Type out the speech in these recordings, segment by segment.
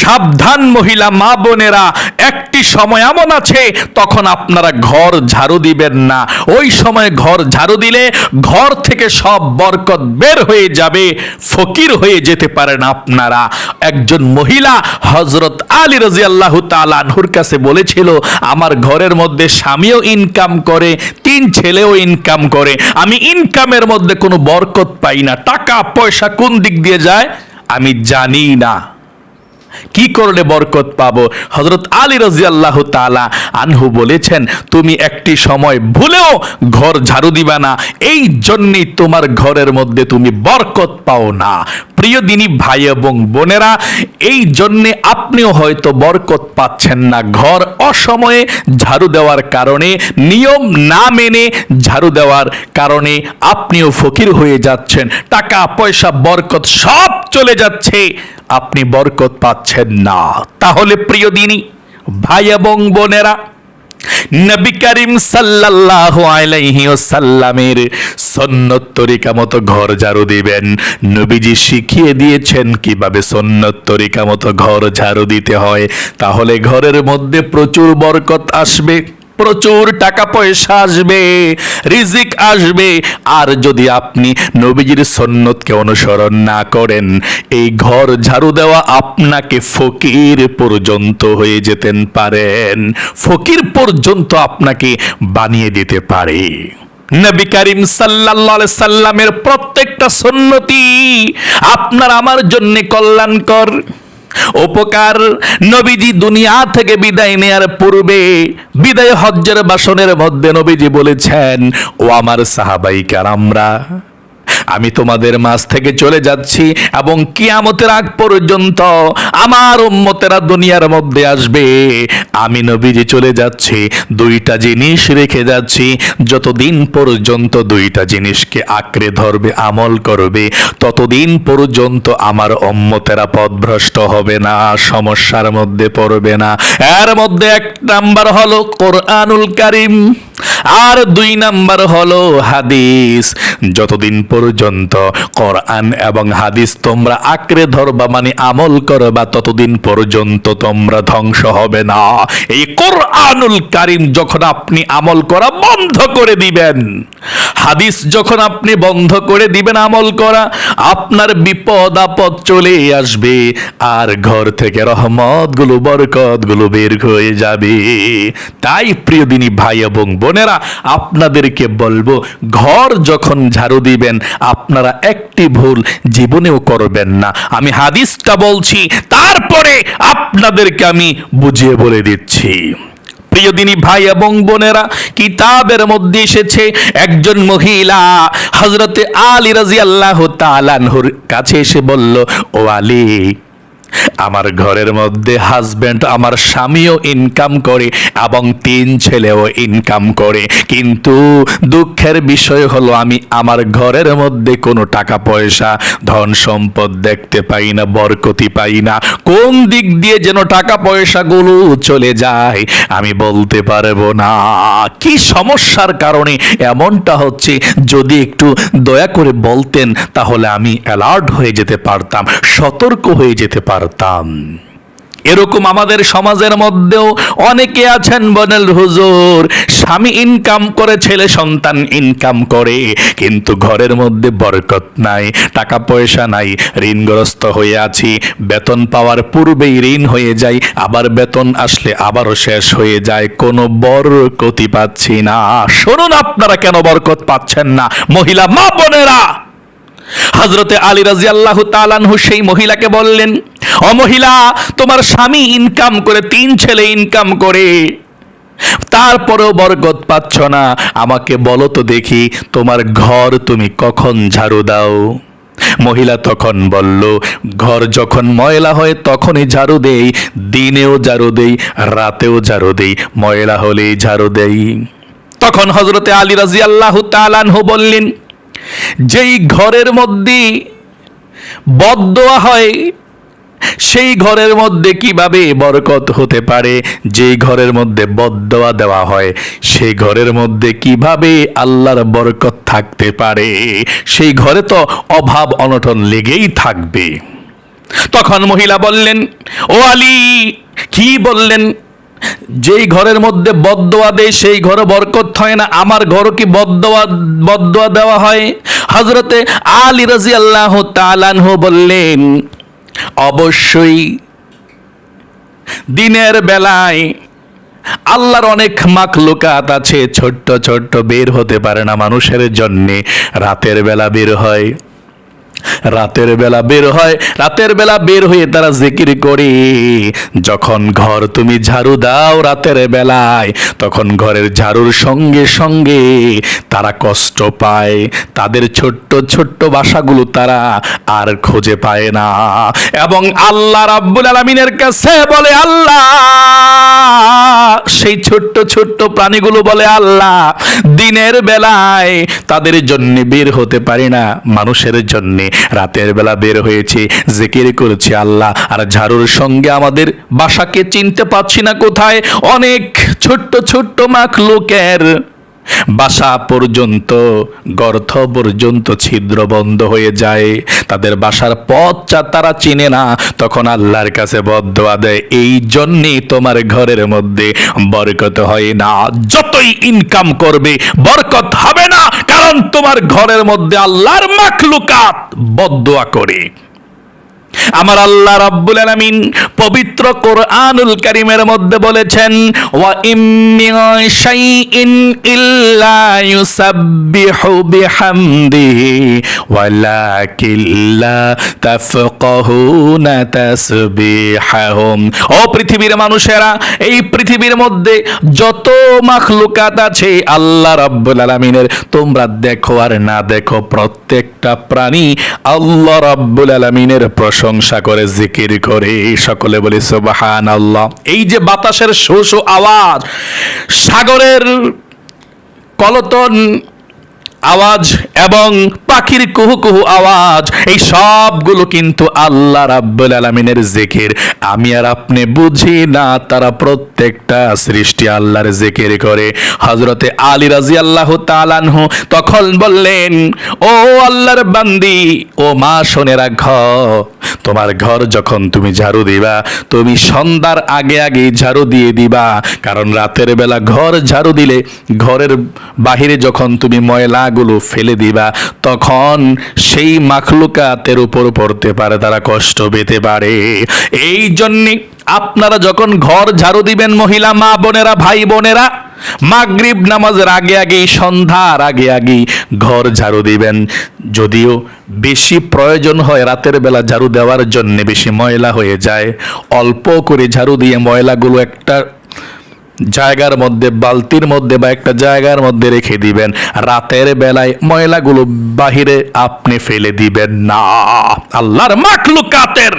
সাবধান মহিলা, মা বোনেরা, একটি সময় এমন আছে, তখন আপনারা ঘর ঝাড়ু দিবেন না। ওই সময় ঘর ঝাড়ু দিলে ঘর থেকে সব বরকত বের হয়ে যাবে, ফকির হয়ে যেতে পারেন আপনারা। একজন মহিলা হজরত আলী রাজি আল্লাহ তালানহুর কাছে বলেছিল, আমার ঘরের মধ্যে স্বামীও ইনকাম করে, তিন ছেলেও ইনকাম করে। আমি ইনকামের মধ্যে কোনো বরকত পাই না। টাকা, পয়সা কোন দিক দিয়ে যায়? আমি জানি না। কি করলে বরকত পাবো? হজরত আলী রাজি আল্লাহ তালা আনহু বলেছেন, তুমি একটি সময় ভুলেও ঘর ঝাড়ু দিবা না। এই জন্যই তোমার ঘরের মধ্যে তুমি বরকত পাও না। প্রিয় দিনী ভাই এবং বোনেরা, এই জন্যে আপনিও হয়তো বরকত পাচ্ছেন না। ঘর অসময়ে ঝাড়ু দেওয়ার কারণে, নিয়ম না মেনে ঝাড়ু দেওয়ার কারণে আপনিও ফকির হয়ে যাচ্ছেন। টাকা, পয়সা, বরকত সব চলে যাচ্ছে, আপনি বরকত পাচ্ছেন না। তাহলে প্রিয় দিনী ভাই এবং বোনেরা নবী করিম সাল্লাল্লাহু আলাইহি ওয়াসাল্লামের সুন্নত তরিকা মতো ঘর ঝাড়ু দিবেন। নবীজি শিখিয়ে দিয়েছেন কীভাবে সুন্নত তরিকা মতো ঘর ঝাড়ু দিতে হয়। তাহলে ঘরের মধ্যে প্রচুর বরকত আসবে। প্রচুর টাকা পয়সা আসবে, রিজিক আসবে। আর যদি আপনি নবীজির সন্ন্যতকে অনুসরণ না করেন, এই ঘর ঝাড়ু দেওয়া আপনাকে ফকির পর্যন্ত হয়ে যেতেন পারেন। ফকির পর্যন্ত আপনাকে বানিয়ে দিতে পারে। নবী করিম সাল্লাল্লাহু সাল্লামের প্রত্যেকটা সুন্নতি আপনার আমার জন্য কল্যাণকর। উপকার নবীজি দুনিয়া থেকে বিদায় নেয়ার পূর্বে বিদায় হজ্জের বাসনের মধ্যে নবীজি বলেছেন, ও আমার সাহাবাই কারামরা আমি তোমাদের মাঝ থেকে চলে যাচ্ছি এবং কিয়ামতের আগ পর্যন্ত আমার উম্মতেরা দুনিয়ার মধ্যে আসবে। আমি নবীজি চলে যাচ্ছি, দুইটা জিনিস রেখে যাচ্ছি। যতদিন পর্যন্ত দুইটা জিনিসকে আঁকড়ে ধরবে, আমল করবে, ততদিন পর্যন্ত আমার উম্মতেরা পথভ্রষ্ট হবে না, সমস্যার মধ্যে পড়বে না। এর মধ্যে এক নাম্বার হলো কোরআনুল কারিম। আর দুই নাম্বার হলো হাদিস। যতদিন পর্যন্ত কোরআন এবং হাদিস তোমরা আঁকড়ে ধরবা মানে আমল করবা, ততদিন পর্যন্ত তোমরা ধ্বংস হবে না। এই কোরআনুল কারিম যখন আপনি আমল করা বন্ধ করে দিবেন, হাদিস যখন আপনি বন্ধ করে দিবেন আমল করা, আপনার বিপদ আপদ চলে আসবে, আর ঘর থেকে রহমতগুলো বরকতগুলো বের হয়ে যাবে। তাই প্রিয় দিনী ভাই এবং বোনেরা আপনাদেরকে বলব, ঘর যখন ঝাড়ু দিবেন, আপনারা একটি ভুল জীবনেও করবেন না। আমি হাদিসটা বলছি, তারপরে আপনাদেরকে আমি বুঝিয়ে বলে দিচ্ছি। প্রিয় দিনী ভাই এবং বোনেরা, কিতাবের মধ্যে এসেছে একজন মহিলা হজরতে আলী রাজি আল্লাহ তালানহুর কাছে এসে বলল, ও আলী আমার ঘরের মধ্যে হাজব্যান্ড আমার স্বামীও ইনকাম করে এবং তিন ছেলেও ইনকাম করে। কিন্তু দুঃখের বিষয় হলো আমি আমার ঘরের মধ্যে কোনো টাকা পয়সা, ধন সম্পদ দেখতে পাই না, বরকতি পাই না। কোন দিক দিয়ে যেন টাকা পয়সাগুলো চলে যায় আমি বলতে পারব না। কি সমস্যার কারণে এমনটা হচ্ছে? যদি একটু দয়া করে বলতেন তাহলে আমি অ্যালার্ট হয়ে যেতে পারতাম, সতর্ক হয়ে যেতে পারতাম। এরকম আমাদের সমাজের মধ্যেও অনেকে আছেন বনেল হুজুর, স্বামী ইনকাম করে, ছেলে সন্তান ইনকাম করে, কিন্তু ঘরের মধ্যে বরকত নাই, টাকা পয়সা নাই, ঋণগ্রস্ত হয়ে আছি, বেতন পাওয়ার পূর্বেই ঋণ হয়ে যায় আবার বেতন আসলে আবারও শেষ হয়ে যায়, কোনো বরকতি পাচ্ছি না। শুনুন আপনারা কেন বরকত পাচ্ছেন না, মহিলা মা বোনেরা! হজরতে আলী রাজি আল্লাহ তালানহু সেই মহিলাকে বললেন, ও মহিলা, তোমার স্বামী ইনকাম করে, তিন ছেলে ইনকাম করে। তারপরেও বরকত পাচ্ছ না। আমাকে বলো তো দেখি, তোমার ঘর তুমি কখন ঝাড়ু দাও? মহিলা তখন বলল, ঘর যখন ময়লা হয়, তখনই ঝাড়ু দেই। দিনেও ঝাড়ু দেই, রাতেও ঝাড়ু দেই। ময়লা হলেই ঝাড়ু দেই। তখন হজরতে আলী রাজি আল্লাহ তালানহু বললেন যেই ঘরের মধ্যে বদোয়া হয়, সেই ঘরের মধ্যে কীভাবে বরকত হতে পারে? যেই ঘরের মধ্যে বদোয়া দেওয়া হয়, সেই ঘরের মধ্যে কীভাবে আল্লাহর বরকত থাকতে পারে? সেই ঘরে তো অভাব অনটন লেগেই থাকবে। তখন মহিলা বললেন, ও আলী, কি বললেন? যেই ঘরের মধ্যে বদদোয়া দেয়, সেই ঘরে বরকত হয় না। আমার ঘর কি বদদোয়া বদদোয়া দেওয়া হয়? হজরতে আলী রাজি আল্লাহ তালানহু বললেন, অবশ্যই দিনের বেলায় আল্লাহর অনেক মাখলুকাত আছে, ছোট্ট ছোট্ট বের হতে পারে না মানুষের জন্যে। রাতের বেলা বের হয়। রাতের বেলা বের হয়, রাতের বেলা বের হয়ে তারা জিকির করে। যখন ঘর তুমি ঝাড়ু দাও রাতের বেলায়, তখন ঘরের ঝাড়ুর সঙ্গে সঙ্গে তারা কষ্ট পায়। তাদের ছোট্ট ছোট্ট বাসাগুলো তারা আর খুঁজে পায় না। এবং আল্লাহ রাব্বুল আলমিনের কাছে বলে, আল্লাহ! সেই ছোট্ট ছোট্ট প্রাণীগুলো বলে, আল্লাহ, দিনের বেলায় তাদের জন্য বের হতে পারি না, মানুষের জন্য। রাতের বেলা বের হয়েছে, জিকির করেছে, আল্লাহ, আর ঝাড়ুর সঙ্গে আমাদের বাসাকে চিনতে পারছি না কোথায়। অনেক ছোট্ট ছোট্ট মাখ লোকের বাসা পর্যন্ত গর্থ পর্যন্ত ছিদ্র বন্ধ হয়ে যায়। তাদের বাসার পথ চা তারা চিনে না, তখন আল্লাহর কাছে বদোয়া দেয়, এই জন্যে তোমার ঘরের মধ্যে বরকত হয় না। যতই ইনকাম করবে, বরকত হবে না। কারণ তোমার ঘরের মধ্যে আল্লাহর মাখলুকাত বদোয়া করে। আমার আল্লাহ রাব্বুল আলামিন পবিত্র কোরআনুল কারীমের মধ্যে বলেছেন, ওয়া ইম্মি শাইইন ইল্লা ইউসাব্বিহু বিহামদিহি, ওয়ালাকিন লা তাফকাহুনা তাসবিহাহুম। ও পৃথিবীর মানুষেরা, এই পৃথিবীর মধ্যে যত মাখলুকাত আছে, আল্লাহ রাব্বুল আলামিনের, তোমরা দেখো আর না দেখো প্রত্যেকটা প্রাণী আল্লাহ রাব্বুল আলামিনের প্রশংসা করে জিকির করে। সকলে বলি সুবহান আল্লাহ এই যে বাতাসের শো শো আওয়াজ, সাগরের কলতন আওয়াজ এবং পাখির কুহু কুহু আওয়াজ, এই সবগুলো কিন্তু আল্লাহ রাব্বুল আলামিনের জিকির। আমি আর আপনি বুঝি না, তারা প্রত্যেকটা সৃষ্টি আল্লাহর জিকির করে। হযরতে আলী রাদিয়াল্লাহু তাআলাহু তখন বললেন, ও আল্লাহর বান্দি, ও মা শোনে রাখ তোমার ঘর যখন তুমি ঝাড়ু দিবা, তুমি সন্ধ্যার আগে আগে ঝাড়ু দিয়ে দিবা। কারণ রাতের বেলা ঘর ঝাড়ু দিলে ঘরের বাহিরে যখন তুমি ময়লাগুলো ফেলে দিবা, তখন সেই মাখলুকাতের উপর পড়তে পারে, তারা কষ্ট পেতে পারে। এই জন্যে আপনারা যখন ঘর ঝাড়ু দিবেন মহিলা, মা বোনেরা, ভাই বোনেরা মাগরিব নামাজের আগে আগেই, সন্ধ্যার আগে আগেই ঘর ঝাড়ু দিবেন। যদিও বেশি প্রয়োজন হয় রাতের বেলা ঝাড়ু দেওয়ার জন্য, বেশি ময়লা হয়ে যায়। অল্প করে ঝাড়ু দিয়ে ময়লাগুলো একটা জায়গার মধ্যে, বালতির মধ্যে বা একটা জায়গার মধ্যে রেখে দিবেন। রাতের বেলায় ময়লাগুলো বাহিরে আপনি ফেলে দিবেন না। আল্লাহর মাখলুকাতের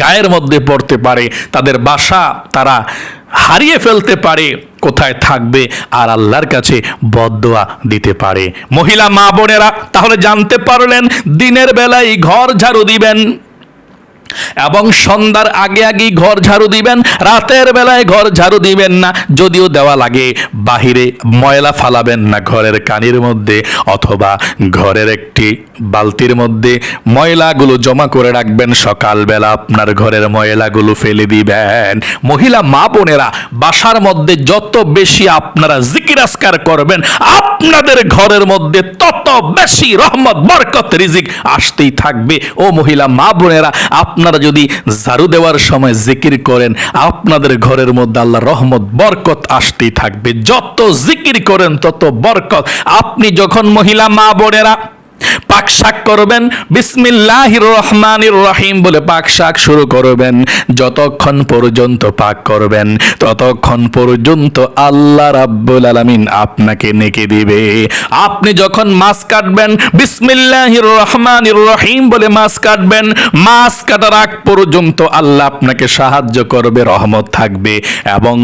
গায়ের মধ্যে পড়তে পারে, তাদের বাসা তারা হারিয়ে ফেলতে পারে। কোথায় থাকবে আর আল্লাহর কাছে বদোয়া দিতে পারে। মহিলা মা বোনেরা, তাহলে জানতে পারলেন দিনের বেলায় ঘর ঝাড়ু দিবেন। এবং সন্ধ্যার আগে আগেই ঘর ঝাড়ু দিবেন, রাতের বেলায় ঘর ঝাড়ু দিবেন না, যদিও দেওয়া লাগে, বাহিরে ময়লা ফালাবেন না ঘরের কানির মধ্যে অথবা ঘরের একটি বালতির মধ্যে। ময়লাগুলো জমা করে রাখবেন, সকালবেলা আপনার ঘরের ময়লাগুলো ফেলে দিবেন। মহিলা, মা বোনেরা, বাসার মধ্যে যত বেশি আপনারা জিকির আসকার করবেন, আপনাদের ঘরের মধ্যে তত বেশি রহমত, বরকত, রিজিক আসতেই থাকবে। ও মহিলা, মা বোনেরা আপনারা যদি ঝাড়ু দেওয়ার সময় জিকির করেন, আপনাদের ঘরের মধ্যে আল্লাহ রহমত, বরকত আসতেই থাকবে। যত জিকির করেন, তত বরকত। আপনি যখন মহিলা, মা বোনেরা পাক শাক করবেন, বিসমিল্লাহির রহমানির রহিম বলে পাক শাক শুরু করবেন। যতক্ষণ পর্যন্ত পাক করবেন, ততক্ষণ পর্যন্ত আল্লাহ রাব্বুল আলামিন আপনাকে নেকে দিবে। আপনি যখন মাছ কাটবেন, বিসমিল্লাহির রহমানির রহিম বলে মাছ কাটবেন, মাছ কাটার আগ পর্যন্ত আল্লাহ আপনাকে সাহায্য করবে, রহমত থাকবে। এবং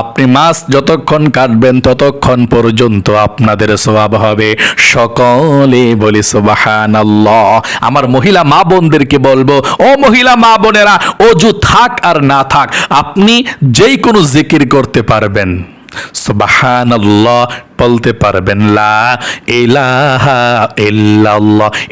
আপনি মাছ যতক্ষণ কাটবেন, ততক্ষণ পর্যন্ত আপনাদের সওয়াব হবে সকলে বলি সুবাহান আমার মহিলা মা বোনদেরকে বলব, ও মহিলা মা বোনেরা অজু থাক আর না থাক, আপনি যেই কোনো জিকির করতে পারবেন। সুবহানাল্লাহ বলতে পারবেন, লা ইলাহা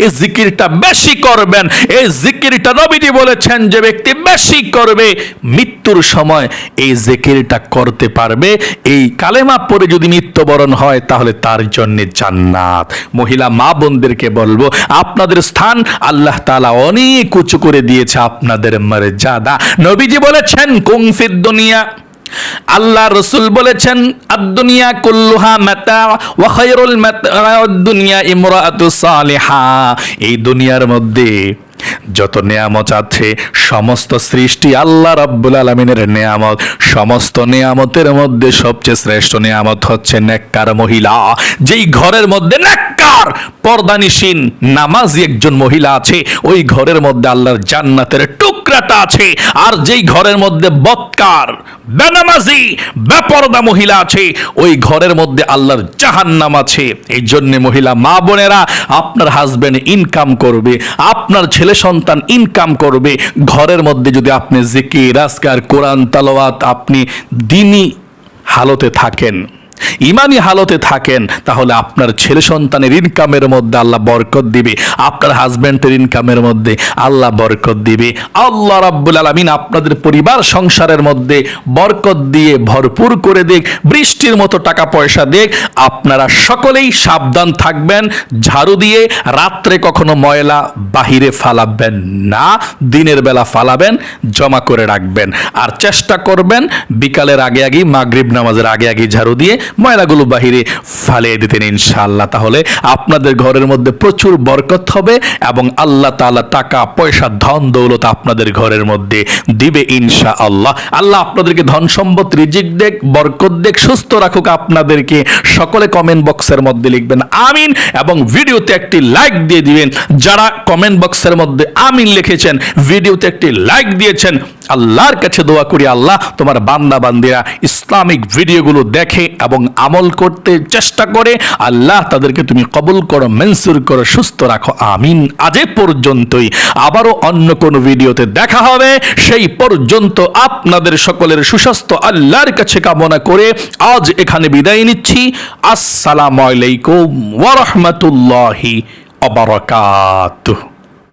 এই জিকিরটা বেশি করবেন, এই জিকিরটা নবীজি বলেছেন যে ব্যক্তি বেশি করবে, মৃত্যুর সময় এই জিকিরটা করতে পারবে। এই কালেমা পরে যদি মৃত্যুবরণ হয়, তাহলে তার জন্য জান্নাত। মহিলা, মা বোনদেরকে বলব, আপনাদের স্থান আল্লাহ তাআলা অনেক উঁচু করে দিয়েছে আপনাদের মারে মর্যাদা। নবীজি বলেছেন কুংফিদ দুনিয়া। আল্লাহ রসুল বলেছেন আদুনিয়া কুল্লুহা মাতা ওয়া খায়রুল মাতা দুনিয়া ইমরাতু সালিহা। এই দুনিয়ার মধ্যে যত নেয়ামত আছে, সমস্ত সৃষ্টি আল্লাহ রাব্বুল আলমিনের নেয়ামত, সমস্ত নেয়ামতের মধ্যে সবচেয়ে শ্রেষ্ঠ নেয়ামত হচ্ছে নেককার মহিলা। যেই ঘরের মধ্যে নেককার পর্দানিসীন নামাজি একজন মহিলা আছে, ওই ঘরের মধ্যে আল্লাহর জান্নাতের টুকরাটা আছে, আর যেই ঘরের মধ্যে বৎকার, বেনামাজি, বেপরদা মহিলা আছে, ওই ঘরের মধ্যে আল্লাহর জাহান্নাম আছে। এই জন্য মহিলা, মা বোনেরা, আপনার হাজবেন্ড ইনকাম করবে, আপনার ছেলে সন্তান ইনকাম করবে। ঘরের মধ্যে যদি আপনি জিকির রাজকার কোরআন, তালাওয়াত আপনি দিনই হালতে থাকেন। ইমানি হালতে থাকেন, তাহলে আপনার ছেলে সন্তানের ইনকামের মধ্যে আল্লাহ বরকত দিবে। আপনার হাজব্যান্ডের ইনকামের মধ্যে আল্লাহ বরকত দিবে। আল্লাহ রাব্বুল আলামিন আপনাদের পরিবার সংসারের মধ্যে বরকত দিয়ে ভরপুর করে দেখ বৃষ্টির মতো টাকা পয়সা দেখ আপনারা সকলেই সাবধান থাকবেন, ঝাড়ু দিয়ে রাত্রে কখনো ময়লা বাহিরে ফালাবেন না, দিনের বেলা ফালাবেন, জমা করে রাখবেন। আর চেষ্টা করবেন, বিকালের আগে আগেই মাগরিব নামাজের আগে আগে ঝাড়ু দিয়ে ময়লাগুলো বাহিরে ফালিয়ে দিতেন ইনশাআল্লাহ। তাহলে আপনাদের ঘরের মধ্যে প্রচুর বরকত হবে এবং আল্লাহ তালা টাকা, পয়সা, ধন, দৌলত আপনাদের ঘরের মধ্যে দিবে ইনশা আল্লাহ আল্লাহ আপনাদেরকে ধন সম্পদ, রিজিক দেখ, বরকত দেখ, সুস্থ রাখুক আপনাদেরকে। সকলে কমেন্ট বক্সের মধ্যে লিখবেন আমিন এবং ভিডিওতে একটি লাইক দিয়ে দিবেন। যারা কমেন্ট বক্সের মধ্যে আমিন লিখেছেন, ভিডিওতে একটি লাইক দিয়েছেন আল্লাহর কাছে দোয়া করি, আল্লাহ, তোমার বান্দা বান্দিরা ইসলামিক ভিডিওগুলো দেখে এবং আমল করতে চেষ্টা করে, আল্লাহ, তাদেরকে তুমি কবুল করো, মেনসুর করো, সুস্থ রাখো, আমিন। আজ পর্যন্তই। আবারও অন্য কোনো ভিডিওতে দেখা হবে। সেই পর্যন্ত আপনাদের সকলের সুস্বাস্থ্য, আল্লাহর কাছে কামনা করে আজ এখানে বিদায় নিচ্ছি। আসসালামু আলাইকুম ওয়া রাহমাতুল্লাহি ওয়া বারাকাতুহু।